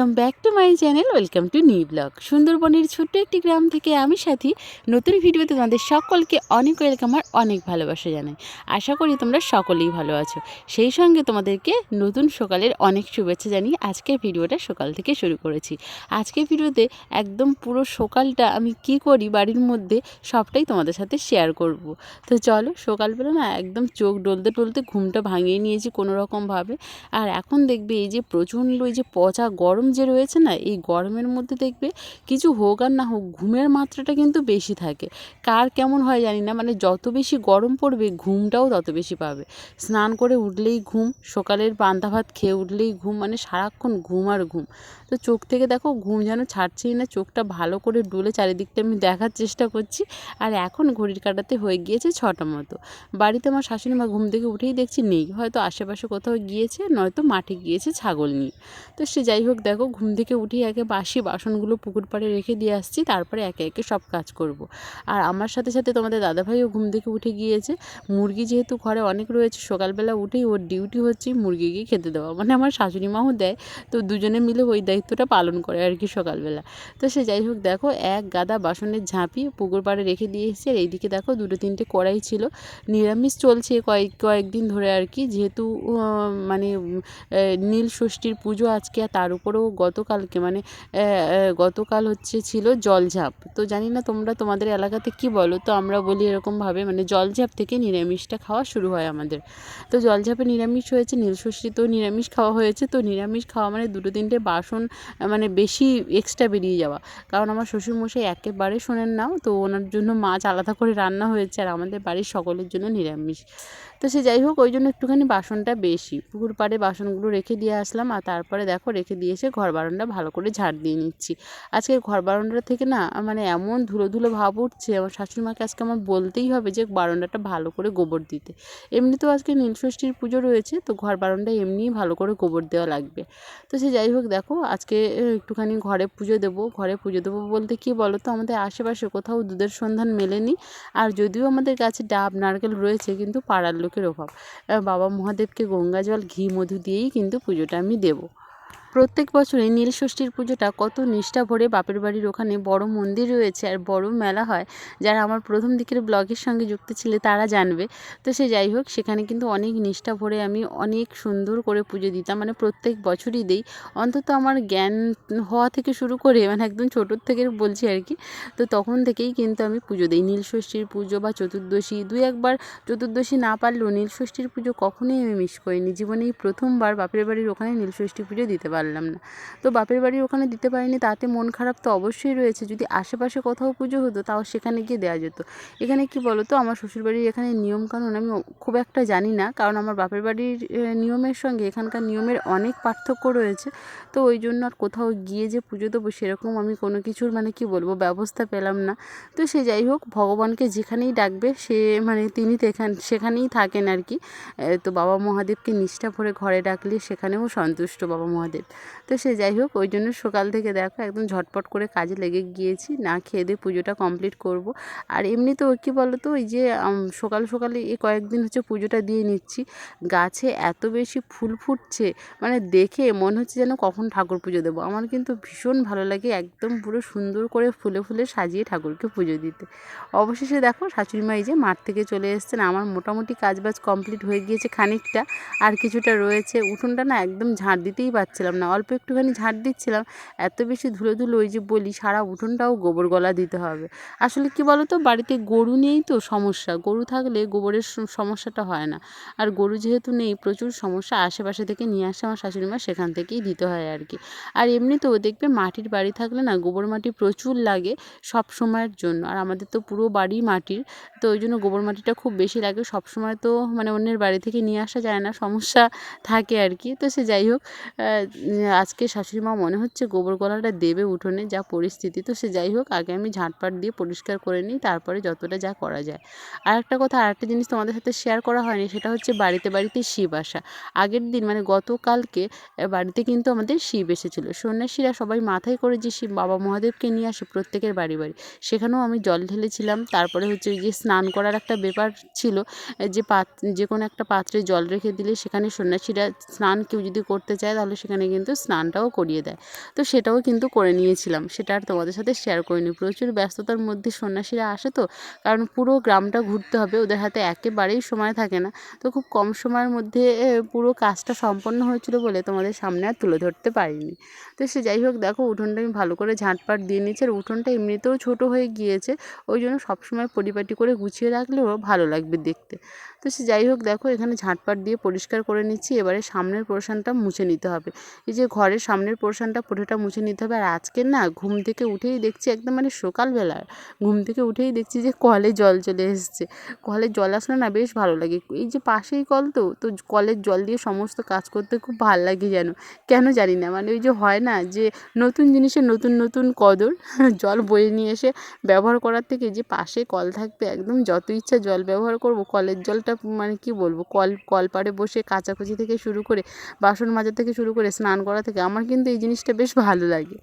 Welcome back to my channel, welcome to new blog. সুন্দরবনের ছোট্ট একটি গ্রাম থেকে আমি সাথী। নতুন ভিডিওতে তোমাদের সকলকে অনেক ওয়েলকাম আর অনেক ভালোবাসা জানাই। আশা করি তোমরা সকলেই ভালো আছো। সেই সঙ্গে তোমাদেরকে নতুন সকালের অনেক শুভেচ্ছা জানিয়ে আজকের ভিডিওটা সকাল থেকে শুরু করেছি। আজকের ভিডিওতে একদম পুরো সকালটা আমি কি করি, বাড়ির মধ্যে সবটাই তোমাদের সাথে শেয়ার করব। তো চলো, সকালবেলা না একদম চোখ ডলতে টলতে ঘুমটা ভাঙিয়ে নিয়েছি কোনো রকমভাবে আর এখন দেখবে এই যে প্রচণ্ড এই যে পচা গরম যে রয়েছে না এই গরমের মধ্যে দেখবে কিছু হোক আর না হোক, ঘুমের মাত্রাটা কিন্তু বেশি থাকে। কার কেমন হয় জানি না মানে যত বেশি গরম পড়বে, ঘুমটাও তত বেশি পাবে। স্নান করে উঠলেই ঘুম, সকালের পান্তা ভাত খেয়ে উঠলেই ঘুম মানে সারাক্ষণ ঘুম আর ঘুম। তো চোখ থেকে দেখো, ঘুম যেন ছাড়ছেই না, চোখটা ভালো করে ডুলে চারিদিকটা আমি দেখার চেষ্টা করছি। আর এখন ঘড়ির কাটাতে হয়ে গিয়েছে ছটা মতো। বাড়িতে আমার শাশুড়ি মা ঘুম থেকে উঠেই দেখছি নেই, হয়তো আশেপাশে কোথাও গিয়েছে, নয়তো মাঠে গিয়েছে ছাগল নিয়ে। তো সে যাই হোক, দেখো, ঘুম থেকে উঠেই আগে বাসি বাসনগুলো পুকুর পাড়ে রেখে দিয়ে আসছি, তারপরে একে একে সব কাজ করব। আর আমার সাথে সাথে তোমাদের দাদাভাইও ঘুম থেকে উঠে গিয়েছে। মুরগি যেহেতু ঘরে অনেক রয়েছে, সকালবেলা উঠেই ওর ডিউটি হচ্ছে মুরগিকে খেতে দেওয়া। মানে আমার শাশুড়ি মাও দেয়, তো দুজনে মিলে ওই দায়িত্বটা পালন করে আর কি সকালবেলা। তো সে যাই হোক, দেখো এক গাদা বাসনের ঝাঁপি পুকুর পাড়ে রেখে দিয়ে এসেছি। আর এইদিকে দেখো দুটো তিনটে কড়াই ছিল। নিরামিষ চলছে কয়েক, কয়েকদিন ধরে আর কি। যেহেতু মানে নীল ষষ্ঠীর পুজো আজকে, আর তার উপরেও গতকালকে মানে গতকাল হচ্ছে ছিল জলঝাপ। তো জানি না তোমরা তোমাদের এলাকাতে কি বলো? তো আমরা বলি এরকমভাবে মানে জলঝাপ থেকে নিরামিষটা খাওয়া শুরু হয় আমাদের। তো জলঝাপে নিরামিষ হয়েছে, নীলষষ্ঠীতেও নিরামিষ খাওয়া হয়েছে। তো নিরামিষ খাওয়া মানে দুটো তিনটে বাসন মানে বেশি এক্সট্রা বেরিয়ে যাওয়া। কারণ আমার শ্বশুরমশাই একেবারে শোনেন না, তো ওনার জন্য মাছ আলাদা করে রান্না হয়েছে। আর আমাদের বাড়ির সকলের জন্য নিরামিষ। তো সে যাই হোক ওই জন্য একটুখানি বাসনটা বেশি। পুকুর পাড়ে বাসনগুলো রেখে দিয়ে আসলাম আর তারপরে দেখো, রেখে দিয়ে এসে ঘর বারান্দা ভালো করে ঝাড় দিয়ে নিচ্ছি। আজকে ঘর বারান্দাটা থেকে না মানে এমন ধুলো ধুলো ভাব উঠছে, আমার শাশুড়ি মাকে আজকে আমার বলতেই হবে যে বারান্দাটা ভালো করে গোবর দিতে। এমনিতেও আজকে নীলষষ্ঠীর পুজো রয়েছে, তো ঘর বারান্দায় এমনিই ভালো করে গোবর দেওয়া লাগবে। তো সে যাই হোক, দেখো, আজকে একটুখানি ঘরে পুজো দেবো। ঘরে পুজো দেবো বলতে কি বলো তো আমাদের আশেপাশে কোথাও দুধের সন্ধান মেলেনি। আর যদিও আমাদের কাছে ডাব, নারকেল রয়েছে, কিন্তু পাড়ার লোকের অভাব। বাবা মহাদেবকে গঙ্গা জল ঘি মধু দিয়েই কিন্তু পুজোটা আমি দেবো। প্রত্যেক বছরই নীলষষ্ঠীর পুজোটা কত নিষ্ঠা ভরে বাপের বাড়ির ওখানে বড় মন্দির রয়েছে আর বড় মেলা হয়। যারা আমার প্রথম দিকের ব্লগের সঙ্গে যুক্ত ছিলে তারা জানবে। তো সে যাই হোক, সেখানে কিন্তু অনেক নিষ্ঠা ভরে আমি অনেক সুন্দর করে পুজো দিতাম। মানে প্রত্যেক বছরই দিই। অন্তত আমার জ্ঞান হওয়া থেকে শুরু করে মানে একদম ছোটোর থেকে বলছি আর কি, তো তখন থেকেই কিন্তু আমি পুজো দিই। নীলষষ্ঠীর পুজো বা চতুর্দশী, দুই একবার চতুর্দশী না পারলেও নীলষষ্ঠীর পুজো কখনোই আমি মিস করিনি। জীবনে এই প্রথমবার বাপের বাড়ির ওখানে নীলষষ্ঠী পুজো দিতে পারলাম না। তো বাপের বাড়ির ওখানে দিতে পারিনি, তাতে মন খারাপ তো অবশ্যই রয়েছে। যদি আশেপাশে কোথাও পুজো হতো, তাও সেখানে গিয়ে দেওয়া যেত। এখানে কি বলো তো আমার শ্বশুরবাড়ির এখানে নিয়মকানুন আমি খুব একটা জানি না, কারণ আমার বাপের বাড়ির নিয়মের সঙ্গে এখানকার নিয়মের অনেক পার্থক্য রয়েছে। তো ওই জন্য আর কোথাও গিয়ে যে পুজো দেবো সেরকম আমি কোনো কিছুর মানে কি বলব, ব্যবস্থা পেলাম না। তো সে যাই হোক, ভগবানকে যেখানেই ডাকবে, সে মানে তিনি সেখানেই থাকেন আর কি। তো বাবা মহাদেবকে নিষ্ঠা ভরে ঘরে ডাকলে সেখানেও সন্তুষ্ট বাবা মহাদেব। তো সে যাই হোক, ওই জন্য সকাল থেকে দেখো একদম ঝটপট করে কাজে লেগে গিয়েছি। না খেয়ে দিয়ে পুজোটা কমপ্লিট করব। আর এমনিতেও কী বলো তো ওই যে সকাল সকালে এই কয়েকদিন হচ্ছে পুজোটা দিয়ে নিচ্ছি। গাছে এত বেশি ফুল ফুটছে মানে দেখে মনে হচ্ছে যেন কখন ঠাকুর পুজো দেবো। আমার কিন্তু ভীষণ ভালো লাগে একদম পুরো সুন্দর করে ফুলে ফুলে সাজিয়ে ঠাকুরকে পুজো দিতে। অবশেষে দেখো শাশুড়ি মা এই যে মাঠ থেকে চলে এসছেন, আমার মোটামুটি কাজবাজ কমপ্লিট হয়ে গিয়েছে খানিকটা। আর কিছুটা রয়েছে, উঠোনটা না একদম ঝাঁট দিতেই পারছিলাম না, অল্প একটুখানি ঝাঁট দিচ্ছিলাম, এত বেশি ধুলো ধুলো ওই যে বলি সারা উঠোনটাও গোবর গলা দিতে হবে। আসলে কি বলো তো বাড়িতে গরু নেই তো সমস্যা, গরু থাকলে গোবরের সমস্যাটা হয় না। আর গরু যেহেতু নেই, প্রচুর সমস্যা আশেপাশে থেকে নিয়ে আসে আমার শাশুড়ি মা, সেখান থেকেই দিতে হয় আর কি। আর এমনিতেও দেখবে মাটির বাড়ি থাকলে না, গোবর মাটি প্রচুর লাগে সব সময়ের জন্য। আর আমাদের তো পুরো বাড়ি মাটির, তো ওই জন্য গোবর মাটিটা খুব বেশি লাগে। সব সময় তো মানে অন্যের বাড়ি থেকে নিয়ে আসা যায় না, সমস্যা থাকে আর কি। তো সে যাই হোক আজকে শাশুড়ি মা মনে হচ্ছে গোবর গলাটা দেবে উঠোনে যা পরিস্থিতি। তো সে যাই হোক, আগে আমি ঝাঁটপাট দিয়ে পরিষ্কার করে নিই, তারপরে যতটা যা করা যায়। আর একটা কথা আর একটা জিনিস তোমাদের সাথে শেয়ার করা হয়নি, সেটা হচ্ছে বাড়িতে বাড়িতে শিব আসা। আগের দিন মানে গতকালকে বাড়িতে কিন্তু আমাদের শিব এসেছিল। সন্ন্যাসীরা সবাই মাথায় করে যে শিব বাবা মহাদেবকে নিয়ে আসে প্রত্যেকের বাড়ি বাড়ি। সেখানেও আমি জল ঢেলেছিলাম, তারপরে হচ্ছে যে স্নান করার একটা ব্যাপার ছিল যে পাত, যে কোনো একটা পাত্রে জল রেখে দিলে সেখানে সন্ন্যাসীরা স্নান কেউ যদি করতে চায়, তাহলে সেখানে কিন্তু স্নানটাও করিয়ে দেয়। তো সেটাও কিন্তু করে নিয়েছিলাম। সেটা আর তোমাদের সাথে শেয়ার করিনি। প্রচুর ব্যস্ততার মধ্যে সন্ন্যাসীরা আসে তো, কারণ পুরো গ্রামটা ঘুরতে হবে। ওদের হাতে একেবারেই সময় থাকে না। তো খুব কম সময়ের মধ্যে পুরো কাজটা সম্পন্ন হয়েছিল বলে তোমাদের সামনে আর তুলে ধরতে পারিনি। তো সে যাই হোক, দেখো উঠোনটা আমি ভালো করে ঝাঁটপাট দিয়ে নিয়েছি। আর উঠোনটা এমনিতেও ছোট হয়ে গিয়েছে। ওই জন্য সবসময় পরিপাটি করে গুছিয়ে রাখলেও ভালো লাগবে দেখতে। তো সে যাই হোক, দেখো এখানে ঝাঁটপাট দিয়ে পরিষ্কার করে নিচ্ছি। এবারে সামনের পোর্শনটা মুছে নিতে হবে। এই যে ঘরের সামনের পোর্শনটা পুরোটা মুছে নিতে হবে। আর আজকের না ঘুম থেকে উঠেই দেখছি একদম মানে সকালবেলার ঘুম থেকে উঠেই দেখছি যে কলে জল চলে এসছে। কলের জল আসলে না বেশ ভালো লাগে। এই যে পাশেই কল তো তো কলের জল দিয়ে সমস্ত কাজ করতে খুব ভালো লাগে যেন। কেন জানি না মানে ওই যে হয় না যে নতুন জিনিসের নতুন নতুন কদর জল বয়ে নিয়ে এসে ব্যবহার করার থেকে যে পাশে কল থাকবে একদম যত ইচ্ছা জল ব্যবহার করব। কলের জলটা মানে কি বলব? কল কলপাড়ে বসে কাচাকুচি থেকে শুরু করে বাসন মাজা থেকে শুরু করে স্নান করা থেকে আমার কিন্তু এই জিনিসটা বেশ ভালো লাগে।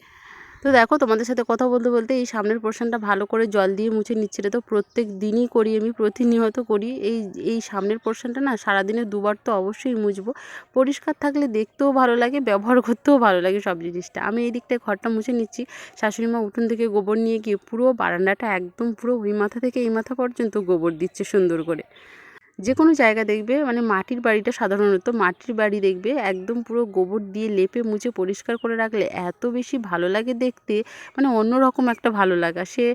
তো দেখো তোমাদের সাথে কথা বলতে বলতে এই সামনের পোর্শনটা ভালো করে জল দিয়ে মুছে নিচ্ছি এটা তো প্রত্যেক দিনই করি আমি, প্রতিনিয়ত করি। এই এই সামনের পোর্শনটা না সারাদিনে দুবার তো অবশ্যই মুছবো। পরিষ্কার থাকলে দেখতেও ভালো লাগে, ব্যবহার করতেও ভালো লাগে সব জিনিসটা। আমি এই দিকটায় ঘরটা মুছে নিচ্ছি। শাশুড়ি মা উঠোন থেকে গোবর নিয়ে গিয়ে পুরো বারান্দাটা একদম পুরো ওই মাথা থেকে এই মাথা পর্যন্ত গোবর দিচ্ছে সুন্দর করে। যে কোনো জায়গা দেখবে মানে মাটির বাড়িটা সাধারণত মাটির বাড়ি দেখবে, একদম পুরো গোবর দিয়ে লেপে মুছে পরিষ্কার করে রাখলে এত বেশি ভালো লাগে দেখতে মানে অন্যরকম একটা ভালো লাগা। সে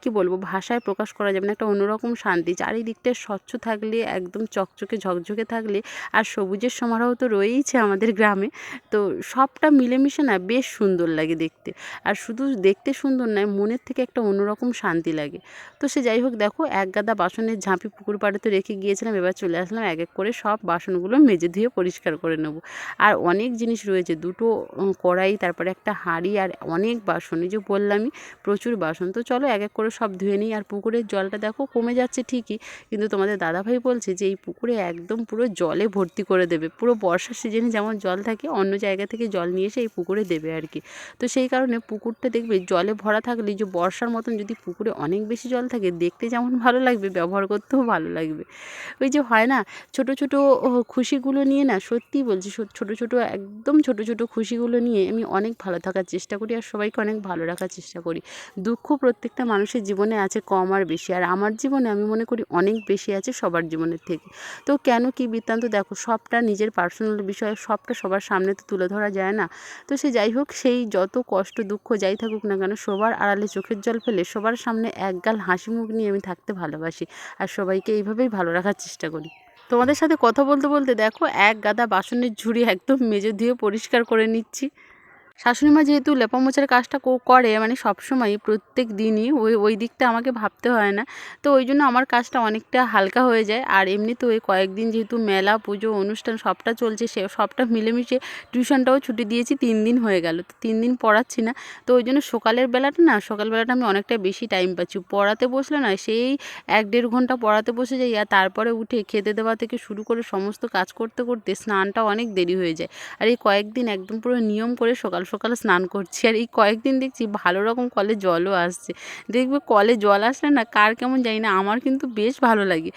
কি বলব, ভাষায় প্রকাশ করা যাবে না, একটা অন্যরকম শান্তি। চারিদিকটা স্বচ্ছ থাকলে, একদম চকচকে ঝকঝকে থাকলে, আর সবুজের সমারোহ তো রয়েইছে আমাদের গ্রামে, তো সবটা মিলেমিশে না বেশ সুন্দর লাগে দেখতে। আর শুধু দেখতে সুন্দর নয়, মনের থেকে একটা অন্যরকম শান্তি লাগে। তো সে যাই হোক, দেখো, এক গাদা বাসনের ঝাঁপি পুকুর পাড়ে তো রেখে গিয়েছিলাম এবার চলে আসলাম এক এক করে সব বাসনগুলো মেজে ধুয়ে পরিষ্কার করে নেব। আর অনেক জিনিস রয়েছে, দুটো কড়াই, তারপরে একটা হাঁড়ি আর অনেক বাসন, এই যে বললামই প্রচুর বাসন। তো চলো এক এক করে সব ধুয়ে নিই। আর পুকুরের জলটা দেখো কমে যাচ্ছে ঠিকই, কিন্তু তোমাদের দাদাভাই বলছে যে, এই পুকুরে একদম পুরো জলে ভর্তি করে দেবে। পুরো বর্ষার সিজনে যেমন জল থাকে, অন্য জায়গা থেকে জল নিয়ে এসে এই পুকুরে দেবে আর কি। তো সেই কারণে পুকুরটা দেখবে জলে ভরা থাকলে যে বর্ষার মতন যদি পুকুরে অনেক বেশি জল থাকে, দেখতে যেমন ভালো লাগবে, ব্যবহার করতেও ভালো লাগবে। ওই যে হয় না, ছোট ছোট খুশিগুলো নিয়ে না সত্যিই বলছি ছোট ছোট, একদম ছোট ছোট খুশিগুলো নিয়ে আমি অনেক ভালো থাকার চেষ্টা করি আর সবাইকে অনেক ভালো রাখার চেষ্টা করি। দুঃখ প্রত্যেকটা মানুষের জীবনে আছে কম আর বেশি, আর আমার জীবনে আমি মনে করি অনেক বেশি আছে সবার জীবনের থেকে। তো কেন কি বৃত্তান্ত দেখো, সবটা নিজের পার্সোনাল বিষয়, সবটা সবার সামনে তো তুলে ধরা যায় না। তো সে যাই হোক, সেই যত কষ্ট, দুঃখ যাই থাকুক না কেন, সবার আড়ালে চোখের জল ফেলে সবার সামনে একগাল হাসি মুখ নিয়ে আমি থাকতে ভালোবাসি। আর সবাইকে এইভাবেই ভালো রাখার চেষ্টা করি। তোমাদের সাথে কথা বলতে বলতে দেখো এক গাদা বাসনের ঝুড়ি একদম মেজে ধুয়ে পরিষ্কার করে নিচ্ছি। শাশুড়ি মা যেহেতু লেপা মোছার কাজটা করে মানে সবসময়ই প্রত্যেক দিনই ওই ওই দিকটা আমাকে ভাবতে হয় না। তো ওই জন্য আমার কাজটা অনেকটা হালকা হয়ে যায়। আর এমনিতে ওই কয়েকদিন যেহেতু মেলা, পুজো, অনুষ্ঠান সবটা চলছে, সে সবটা মিলেমিশে টিউশনটাও ছুটি দিয়েছি, তিন দিন হয়ে গেল। তো তিন দিন পড়াচ্ছি না। তো ওই জন্য সকালের বেলাটা না সকাল বেলাটা আমি অনেকটা বেশি টাইম পাচ্ছি। পড়াতে বসলে না, সেই এক দেড় ঘণ্টা পড়াতে বসে যাই, আর তারপরে উঠে খেতে দেওয়া থেকে শুরু করে সমস্ত কাজ করতে করতে স্নানটা অনেক দেরি হয়ে যায়। আর এই কয়েকদিন একদম পুরো নিয়ম করে সকাল সকাল স্নান করছি। আর এই কয়েকদিন দেখছি ভালো রকম কলে জলও আসছে। দেখবে কলে জল আসলে না কার কেমন জানি না, আমার কিন্তু বেশ ভালো লাগে।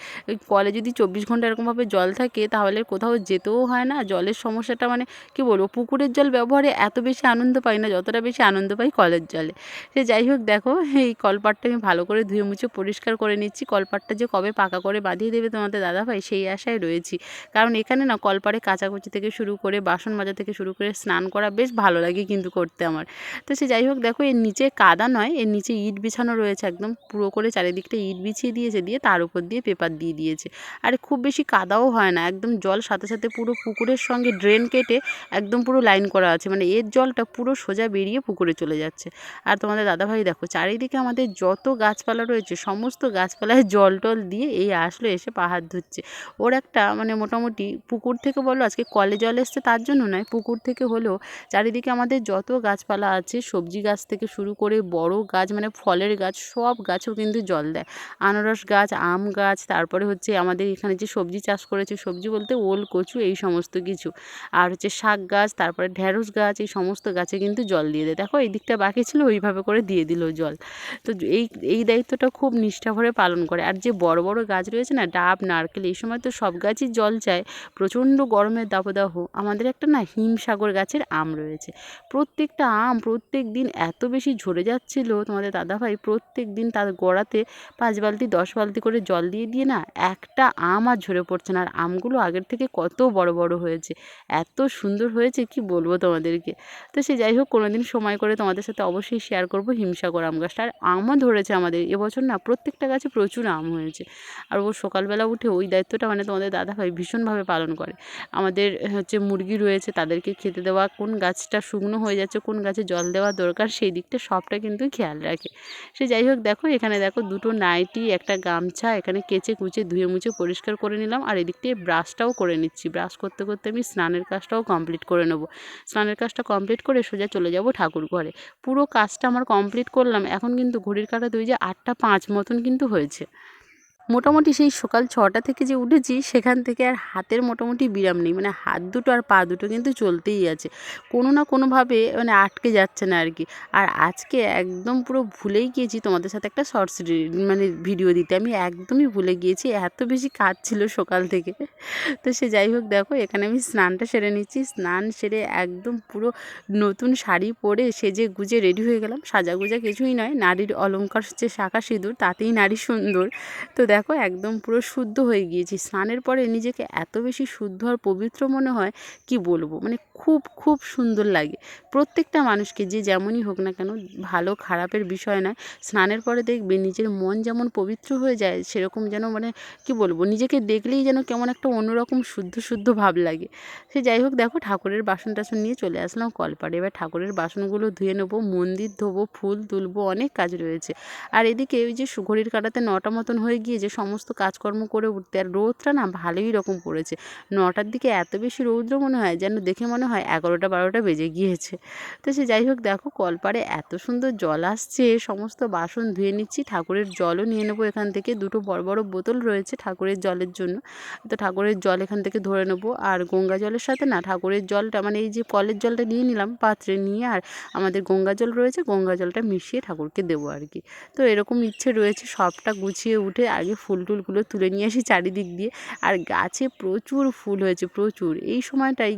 কলে যদি চব্বিশ ঘণ্টা এরকমভাবে জল থাকে তাহলে কোথাও যেতেও হয় না। জলের সমস্যাটা মানে কী বলব, পুকুরের জল ব্যবহারে এত বেশি আনন্দ পাই না, যতটা বেশি আনন্দ পাই কলের জলে। সে যাই হোক দেখো, এই কলপাটটা আমি ভালো করে ধুয়ে মুছে পরিষ্কার করে নিচ্ছি। কলপাটটা যে কবে পাকা করে বাঁধিয়ে দেবে তোমাদের দাদাভাই সেই আশায় রয়েছি। কারণ এখানে না কলপাড়ে কাচাকুচি থেকে শুরু করে, বাসন মাজা থেকে শুরু করে স্নান করা বেশ ভালো লাগে কিন্তু করতে আমার। তো সে যাই হোক, দেখো এর নিচে কাদা নয়, এর নিচে ইট বিছানো রয়েছে একদম। পুরো করে চারিদিকটা ইট বিছিয়ে দিয়েছে, দিয়ে তার উপর দিয়ে পেপার দিয়ে দিয়েছে। আর খুব বেশি কাদাও হয় না, একদম জল সাথে সাথে পুরো পুকুরের সঙ্গে ড্রেন কেটে একদম পুরো লাইন করা আছে। মানে এর জলটা পুরো সোজা বেরিয়ে পুকুরে চলে যাচ্ছে। আর তোমাদের দাদাভাই দেখো, চারিদিকে আমাদের যত গাছপালা রয়েছে, সমস্ত গাছপালায় জল টল দিয়ে এই আসলো, এসে পাহাড় ধুচ্ছে ওর একটা মানে মোটামুটি পুকুর থেকে বলো, আজকে কলে জল এসছে তার জন্য নয়, পুকুর থেকে হলেও চারিদিকে আমাদের যত গাছপালা আছে, সবজি গাছ থেকে শুরু করে বড় গাছ মানে ফলের গাছ, সব গাছেও কিন্তু জল দেয়। আনারস গাছ, আম গাছ, তারপরে হচ্ছে আমাদের এখানে যে সবজি চাষ করেছে, সবজি বলতে ওল, কচু, এই সমস্ত কিছু। আর হচ্ছে শাক গাছ, তারপরে ঢ্যাঁড়স গাছ, এই সমস্ত গাছে কিন্তু জল দিয়ে দেয়। দেখো, এই দিকটা বাকি ছিল, ওইভাবে করে দিয়ে দিল জল। তো এই এই দায়িত্বটা খুব নিষ্ঠা ভরে পালন করে। আর যে বড় বড় গাছ রয়েছে না, ডাব, নারকেল, এই সময় তো সব গাছই জল চায়। প্রচণ্ড গরমের দাবদাহ আমাদের একটা না হিমসাগর গাছের আম রয়েছে। প্রত্যেকটা আম প্রত্যেক দিন এত বেশি ঝরে যাচ্ছিল তোমাদের দাদাভাই, প্রত্যেক দিন তার গোড়াতে পাঁচ বালতি, দশ বালতি করে জল দিয়ে দিয়ে না একটা আম আর ঝরে পড়ছে না। আর আমগুলো আগের থেকে কত বড় বড় হয়েছে, এত সুন্দর হয়েছে কি বলব তোমাদেরকে? তো সে যাই হোক কোনো দিন সময় করে তোমাদের সাথে অবশ্যই শেয়ার করব হিমসাগর আম গাছটা। আর আমও ধরেছে আমাদের এবছর না প্রত্যেকটা গাছে প্রচুর আম হয়েছে। আর ও সকালবেলা উঠে ওই দায়িত্বটা মানে তোমাদের দাদাভাই ভীষণভাবে পালন করে। আমাদের হচ্ছে মুরগি রয়েছে, তাদেরকে খেতে দেওয়া, কোন গাছটা শুকনো হয়ে যাচ্ছে, কোন গাছে জল দেওয়া দরকার সেই দিকটা সবটা কিন্তু খেয়াল রাখে। সে যাই হোক, দেখো এখানে দেখো দুটো নাইটি, একটা গামছা, এখানে কেচে কুচে ধুয়ে মুছে পরিষ্কার করে নিলাম আর এদিক ব্রাশটাও করে নিচ্ছি। ব্রাশ করতে করতে আমি স্নানের কাজটাও কমপ্লিট করে নেব। স্নানের কাজটা কমপ্লিট করে সোজা চলে যাব ঠাকুর ঘরে। পুরো কাজটা আমার কমপ্লিট করলাম, এখন কিন্তু ঘড়ির কাটা দুই যে আটটা পাঁচ মতন কিন্তু হয়েছে। মোটামুটি সেই সকাল ছটা থেকে যে উঠেছি, সেখান থেকে আর হাতের মোটামুটি বিরাম নেই। মানে হাত দুটো আর পা দুটো কিন্তু চলতেই আছে। কোনো না কোনোভাবে মানে আটকে যাচ্ছে না আর কি আর আজকে একদম পুরো ভুলেই গিয়েছি তোমাদের সাথে একটা শর্টস মানে ভিডিও দিতে। আমি একদমই ভুলে গিয়েছি, এত বেশি কাজ ছিল সকাল থেকে। তো সে যাই হোক, দেখো, এখানে আমি স্নানটা সেরে নিচ্ছি। স্নান সেরে একদম পুরো নতুন শাড়ি পরে সেজে গুজে রেডি হয়ে গেলাম। সাজা গুজা কিছুই নয়, নারীর অলঙ্কার হচ্ছে শাখা সিঁদুর, তাতেই নারী সুন্দর। তো দেখো একদম পুরো শুদ্ধ হয়ে গিয়েছি। স্নানের পরে নিজেকে এত বেশি শুদ্ধ আর পবিত্র মনে হয় কি বলব? মানে খুব খুব সুন্দর লাগে। প্রত্যেকটা মানুষকে যে যেমনই হোক না কেন, ভালো, খারাপের বিষয় নয়। স্নানের পরে দেখবে নিজের মন যেমন পবিত্র হয়ে যায়, সেরকম যেন মানে কি বলব? নিজেকে দেখলেই যেন কেমন একটা অন্যরকম শুদ্ধ শুদ্ধ ভাব লাগে। সে যাই হোক, দেখো ঠাকুরের বাসন টাসন নিয়ে চলে আসলাম কলপাড়ে। এবার ঠাকুরের বাসনগুলো ধুয়ে নেব, মন্দির ধোবো, ফুল তুলবো, অনেক কাজ রয়েছে। আর এদিকে ওই যে ঘড়ির কাটাতে নটা মতন হয়ে গিয়ে যে সমস্ত কাজকর্ম করে উঠতে আর রোদটা না ভালোই রকম পড়েছে। নটার দিকে এত বেশি রৌদ্র মনে হয় যেন দেখে মনে হয় এগারোটা বারোটা বেজে গিয়েছে। তো সে যাই হোক দেখো কলপাড়ে এত সুন্দর জল আসছে, সমস্ত বাসন ধুয়ে নিচ্ছি, ঠাকুরের জলও নিয়ে নেব এখান থেকে। দুটো বড় বড় বোতল রয়েছে ঠাকুরের জলের জন্য। তো ঠাকুরের জল এখান থেকে ধরে নেব। আর গঙ্গা জলের সাথে না ঠাকুরের জলটা মানে এই যে কলের জলটা নিয়ে নিলাম পাত্রে নিয়ে আর আমাদের গঙ্গা জল রয়েছে, গঙ্গা জলটা মিশিয়ে ঠাকুরকে দেবো আর কি। তো এরকম ইচ্ছে রয়েছে সবটা গুছিয়ে উঠে আগে ফুল টুলগুলো তুলে নিয়ে আসি চারিদিক দিয়ে। আর গাছে প্রচুর ফুল হয়েছে, প্রচুর। এই সময়টাই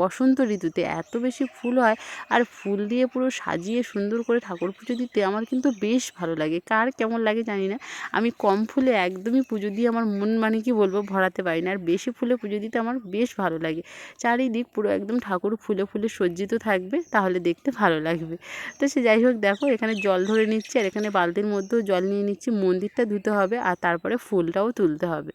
বসন্ত ঋতুতে এত বেশি ফুল হয়, আর ফুল দিয়ে পুরো সাজিয়ে সুন্দর করে ঠাকুর পুজো দিতে আমার কিন্তু বেশ ভালো লাগে। কার কেমন লাগে জানি না। আমি কম ফুলে একদমই পুজো দিয়ে আমার মন মানে কি বলব ভরাতে পারি না। আর বেশি ফুলে পুজো দিতে আমার বেশ ভালো লাগে। চারিদিক পুরো একদম ঠাকুর ফুলে ফুলে সজ্জিত থাকবে, তাহলে দেখতে ভালো লাগবে। তো সে যাই হোক, দেখো এখানে জল ধরে নিচ্ছি, আর এখানে বালতির মধ্যেও জল নিয়ে নিচ্ছি। মন্দিরটা ধুতে হবে, আর তারপরে ফুলটাও তুলতে হবে।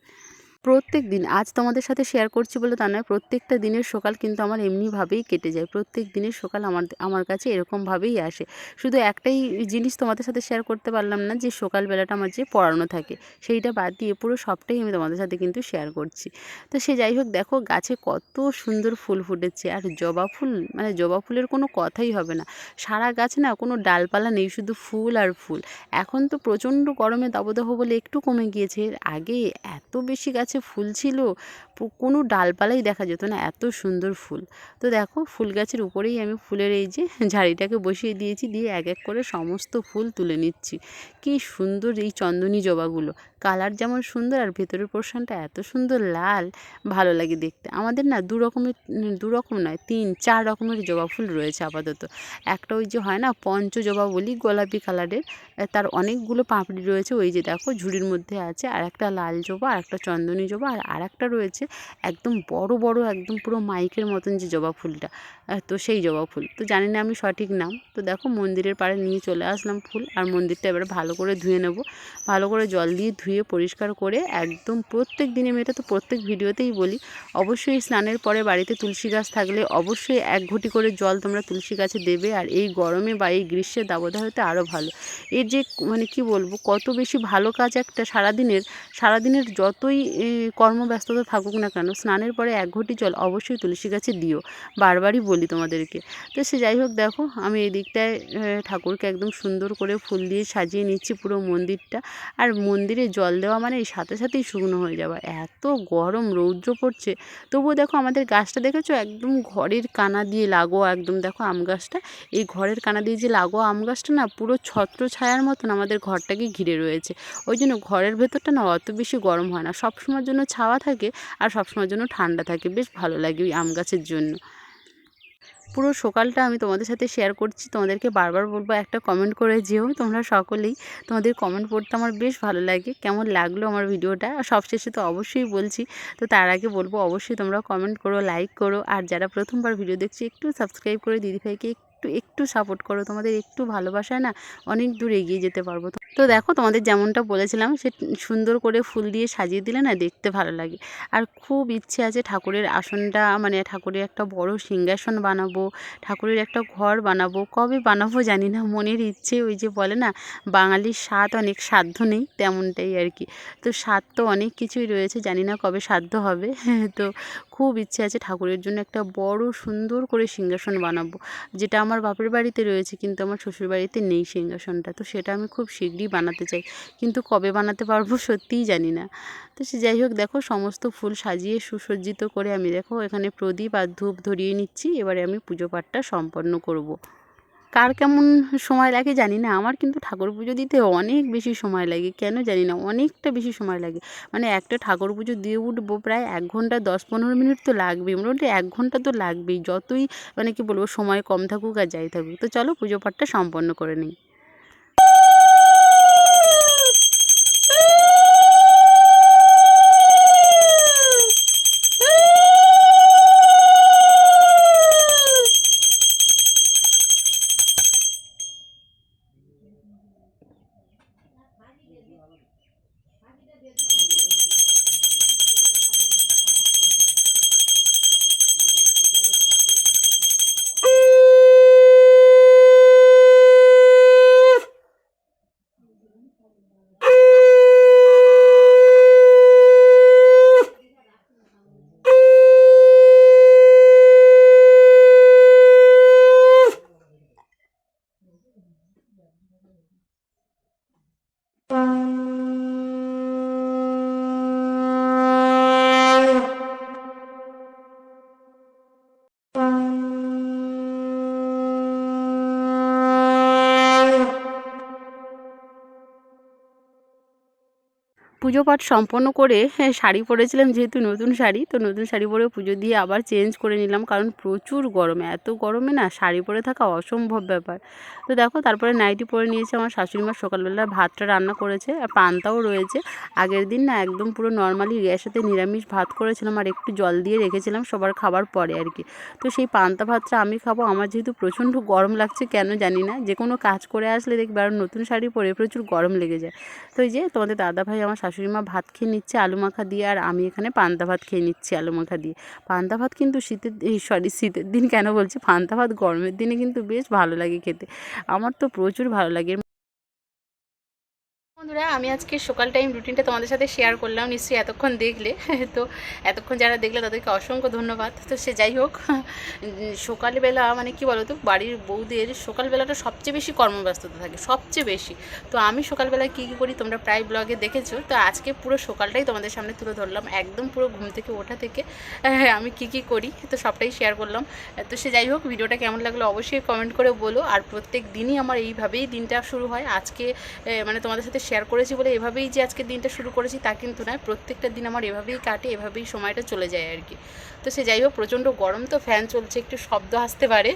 প্রত্যেক দিন, আজ তোমাদের সাথে শেয়ার করছি বলে তা নয়, প্রত্যেকটা দিনের সকাল কিন্তু আমার এমনিভাবেই কেটে যায়। প্রত্যেক দিনের সকাল আমার আমার কাছে এরকমভাবেই আসে। শুধু একটাই জিনিস তোমাদের সাথে শেয়ার করতে পারলাম না, যে সকালবেলাটা আমার যে পড়ানো থাকে, সেইটা বাদ দিয়ে পুরো সবটাই আমি তোমাদের সাথে কিন্তু শেয়ার করছি। তো সে যাই হোক, দেখো গাছে কত সুন্দর ফুল ফুটেছে, আর জবা ফুল মানে জবা ফুলের কোনো কথাই হবে না। সারা গাছ না কোনো ডালপালা নেই, শুধু ফুল আর ফুল। এখন তো প্রচণ্ড গরমে দাবদাহ বলে একটু কমে গিয়েছে আগে এত বেশি গাছে গাছে ফুল ছিল কোনো ডালপালাই দেখা যেত না, এত সুন্দর ফুল। তো দেখো, ফুল গাছের উপরেই আমি ফুলের এই যে ঝাড়িটাকে বসিয়ে দিয়েছি, দিয়ে এক এক করে সমস্ত ফুল তুলে নিচ্ছি। কি সুন্দর এই চন্দনী জবাগুলো। কালার যেমন সুন্দর আর ভেতরের পোর্শনটা এত সুন্দর লাল, ভালো লাগে দেখতে। আমাদের না দু রকমের, দু রকম নয়, তিন, চার রকমের জবা ফুল রয়েছে আপাতত। একটা ওই যে হয় না, পঞ্চ জবা বলি, গোলাপি কালারের তার অনেকগুলো পাপড়ি রয়েছে, ওই যে দেখো ঝুড়ির মধ্যে আছে, আর একটা লাল জবা, আর একটা চন্দনী জবা আর আর একটা রয়েছে একদম বড় বড়, একদম পুরো মাইকের মতন যে জবা ফুলটা। তো সেই জবা ফুল। তো জানি না আমি সঠিক নাম। তো দেখো মন্দিরের পাড়ে নিয়ে চলে আসলাম ফুল। আর মন্দিরটা এবার ভালো করে ধুয়ে নেব। ভালো করে জল দিয়ে ধুয়ে পরিষ্কার করে একদম প্রত্যেক দিনে, আমি এটা তো প্রত্যেক ভিডিওতেই বলি, অবশ্যই স্নানের পরে বাড়িতে তুলসী গাছ থাকলে অবশ্যই এক ঘটি করে জল তোমরা তুলসী গাছে দেবে। আর এই গরমে বা এই গ্রীষ্মের দাবদাহতে আরও ভালো। এর যে মানে কি বলব, কত বেশি ভালো কাজ একটা সারাদিনের সারাদিনের যতই কর্মব্যস্ততা থাকুক না কেন, স্নানের পরে এক ঘটি জল অবশ্যই তুলসী গাছে দিও। বারবারই বলি তোমাদেরকে। তো সে যাই হোক, দেখো, আমি এই দিকটায় ঠাকুরকে একদম সুন্দর করে ফুল দিয়ে সাজিয়ে নিচ্ছি পুরো মন্দিরটা। আর মন্দিরে জল দেওয়া মানে সাথে সাথেই শুকনো হয়ে যাওয়া। এত গরম রৌদ্র পড়ছে। তবুও দেখো, আমাদের গাছটা দেখেছ? একদম ঘরের কানা দিয়ে লাগোয়া, একদম দেখো আম গাছটা। এই ঘরের কানা দিয়ে যে লাগোয়া আম গাছটা না, পুরো ছত্র ছায়ার মতন আমাদের ঘরটাকে ঘিরে রয়েছে। ওই জন্য ঘরের ভেতরটা না অত বেশি গরম হয় না। সবসময়ের জন্য ছাওয়া থাকে আর সবসময়ের জন্য ঠান্ডা থাকে। বেশ ভালো লাগে ওই আম গাছের জন্য। পুরো সকালটা আমি তোমাদের সাথে শেয়ার করছি। তোমাদেরকে বারবার বলব একটা কমেন্ট করে যেও তোমরা সকলেই। তোমাদের কমেন্ট পড়তে আমার বেশ ভালো লাগে। কেমন লাগল আমার ভিডিওটা? সবশেষে তো অবশ্যই বলছি, তো তার আগে বলব অবশ্যই তোমরা কমেন্ট করো লাইক করো। আর যারা প্রথমবার ভিডিও দেখছি, একটু সাবস্ক্রাইব করে দিদিভাইকে একটু একটু সাপোর্ট করো। তোমাদের একটু ভালোবাসায় না অনেক দূর এগিয়ে যেতে পারব। তো দেখো তোমাদের যেমনটা বলেছিলাম, সে সুন্দর করে ফুল দিয়ে সাজিয়ে দিলে না দেখতে ভালো লাগে। আর খুব ইচ্ছে আছে ঠাকুরের আসনটা মানে ঠাকুরের একটা বড় সিংহাসন বানাবো, ঠাকুরের একটা ঘর বানাবো। কবে বানাবো জানি না, মনের ইচ্ছে ওই যে বলে না, বাঙালির স্বাদ অনেক সাধ্য নেই তেমনটাই আর কি। তো স্বাদ তো অনেক কিছুই রয়েছে, জানি না কবে সাধ্য হবে। তো খুব ইচ্ছে আছে ঠাকুরের জন্য একটা বড় সুন্দর করে সিংহাসন বানাবো। যেটা আমার বাপের বাড়িতে রয়েছে কিন্তু আমার শ্বশুর বাড়িতে নেই সিংহাসনটা। তো সেটা আমি খুব শীঘ্রই বানাতে চাই। কিন্তু কবে বানাতে পারব সত্যিই জানি না। তো সে যাই হোক, দেখো সমস্ত ফুল সাজিয়ে সুসজ্জিত করে আমি, দেখো এখানে প্রদীপ আর ধূপ ধরিয়ে নিচ্ছি। এবারে আমি পুজো পাঠটা সম্পন্ন করব। কার কেমন সময় লাগে জানি না। আমার কিন্তু ঠাকুর পুজো দিতে অনেক বেশি সময় লাগে। কেন জানি না, অনেকটা বেশি সময় লাগে। মানে একটা ঠাকুর পুজো দিয়ে উঠবো প্রায় এক ঘণ্টা, দশ পনেরো মিনিট তো লাগবেই। মোটামুটি এক ঘণ্টা তো লাগবেই। যতই মানে কি বলব, সময় কম থাকুক আর যাই থাকুক। তো চলো পুজো পাঠটা সম্পন্ন করে নিই। পুজো পাঠ সম্পন্ন করে হ্যাঁ, শাড়ি পরেছিলাম যেহেতু নতুন শাড়ি তো নতুন শাড়ি পরে পুজো দিয়ে আবার চেঞ্জ করে নিলাম কারণ প্রচুর গরমে এত গরমে না শাড়ি পরে থাকা অসম্ভব ব্যাপার। তো দেখো তারপরে নাইটি পরে নিয়েছে আমার শাশুড়ি মা সকালবেলা ভাতটা রান্না করেছে আর পান্তাও রয়েছে। আগের দিন না একদম পুরো নর্মালি গ্যাসেতে নিরামিষ ভাত করেছিলাম আর একটু জল দিয়ে রেখেছিলাম সবার খাবার পরে আর কি। তো সেই পান্তা ভাতটা আমি খাব আমার যেহেতু প্রচণ্ড গরম লাগছে কেন জানি না যে কোনো কাজ করে আসলে দেখবে আর নতুন শাড়ি পরে প্রচুর গরম লেগে যায়। তো এই যে তোমাদের দাদা ভাই আমার শাশুড়ি মা ভাত খেয়ে নিচ্ছে, আলু মাখা দিয়ে, আর আমি এখানে পান্তা ভাত খেয়ে নিচ্ছি আলু মাখা দিয়ে। পান্তা ভাত কিন্তু শীতের সরি শীতের দিন কেন বলছি? পান্তা ভাত গরমের দিনে কিন্তু বেশ ভালো লাগে খেতে। আমার তো প্রচুর ভালো লাগে। বন্ধুরা, আমি আজকে সকাল টাইম রুটিনটা তোমাদের সাথে শেয়ার করলাম। নিশ্চয়ই এতক্ষণ দেখলে, তো এতক্ষণ যারা দেখলে তাদেরকে অসংখ্য ধন্যবাদ। তো সে যাই হোক, সকালবেলা মানে কি বলো তো বাড়ির বউদের সকালবেলাটা সবচেয়ে বেশি কর্মব্যস্ততা থাকে, সবচেয়ে বেশি। তো আমি সকালবেলা কী কী করি তোমরা প্রায় ব্লগে দেখেছ, তো আজকে পুরো সকালটাই তোমাদের সামনে তুলে ধরলাম। একদম পুরো ঘুম থেকে ওঠা থেকে, আমি কি কি করি, তো সবটাই শেয়ার করলাম। তো সে যাই হোক, ভিডিওটা কেমন লাগল অবশ্যই কমেন্ট করে বলো। আর প্রত্যেক দিনই আমার এইভাবেই দিনটা শুরু হয়। আজকে মানে তোমাদের সাথে শেয়ার করেছি বলে এভাবেই যে আজকে দিনটা শুরু করেছি তা কিন্তু নয়। প্রত্যেকটা দিন আমার এভাবেই কাটে, এভাবেই সময়টা চলে যায় আর কি। তো সে যাই হোক, প্রচণ্ড গরম তো ফ্যান চলছে, একটু শব্দ আসতে পারে।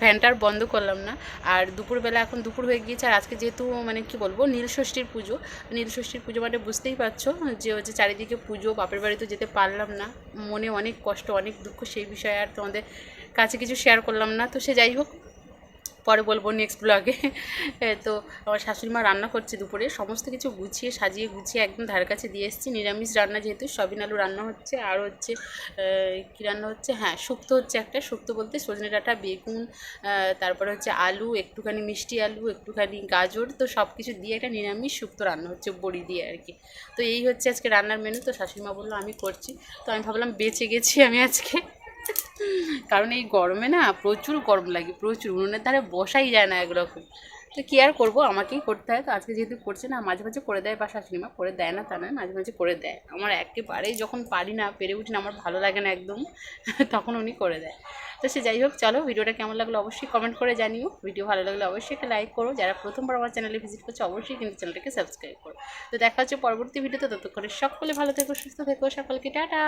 ফ্যানটা আর বন্ধ করলাম না। আর দুপুরবেলা এখন দুপুর হয়ে গিয়েছে, আর আজকে যেহেতু মানে কি বলব নীলষষ্ঠীর পুজো। নীলষষ্ঠীর পুজো মানে বুঝতেই পারছ যে হচ্ছে চারিদিকে পুজো, বাপের বাড়িতে যেতে পারলাম না। মনে অনেক কষ্ট, অনেক দুঃখ, সেই বিষয়ে আর তোমাদের কাছে কিছু শেয়ার করলাম না। তো সে যাই হোক পরে বলব নেক্সট ব্লগে তো আমার শাশুড়ি মা রান্না করছে দুপুরে, সমস্ত কিছু গুছিয়ে সাজিয়ে গুছিয়ে একদম ধার কাছে দিয়ে এসেছি। নিরামিষ রান্না যেহেতু, সবিন আলু রান্না হচ্ছে, আর হচ্ছে কী রান্না হচ্ছে? হ্যাঁ শুক্তো হচ্ছে একটা, শুক্তো বলতে সজনে ডাঁটা, বেগুন তারপরে হচ্ছে আলু, একটুখানি মিষ্টি আলু, একটুখানি গাজর, তো সব কিছু দিয়ে একটা নিরামিষ শুক্তো রান্না হচ্ছে, বড়ি দিয়ে আর কি। তো এই হচ্ছে আজকে রান্নার মেনু তো শাশুড়ি মা বলল আমি করছি। তো আমি ভাবলাম বেঁচে গেছি আমি আজকে। কারণ এই গরমে না প্রচুর গরম লাগে, প্রচুর। উনুনের ধারে বসাই যায় না একরকম। তো কী আর করব? আমাকেই করতে হয়। তো আজকে যেহেতু করছে না, মাঝে মাঝে করে দেয় বা শাশুড়ি মা করে দেয় না তা নয়, মাঝে মাঝে করে দেয়। আমার একেবারেই যখন পারি না, পেরে উঠি না, আমার ভালো লাগে না একদম, তখন উনি করে দেয়। তো সে যাই হোক, চলো ভিডিওটা কেমন লাগল অবশ্যই কমেন্ট করে জানিও। ভিডিও ভালো লাগলে অবশ্যই একটা লাইক করো। যারা প্রথমবার আমার চ্যানেলে ভিজিট করছে, অবশ্যই কিন্তু চ্যানেলটাকে সাবস্ক্রাইব করো। তো দেখা হচ্ছে পরবর্তী ভিডিওতে ততক্ষণে সকলে ভালো থেকো, সুস্থ থেকো। সকলকে টাটা!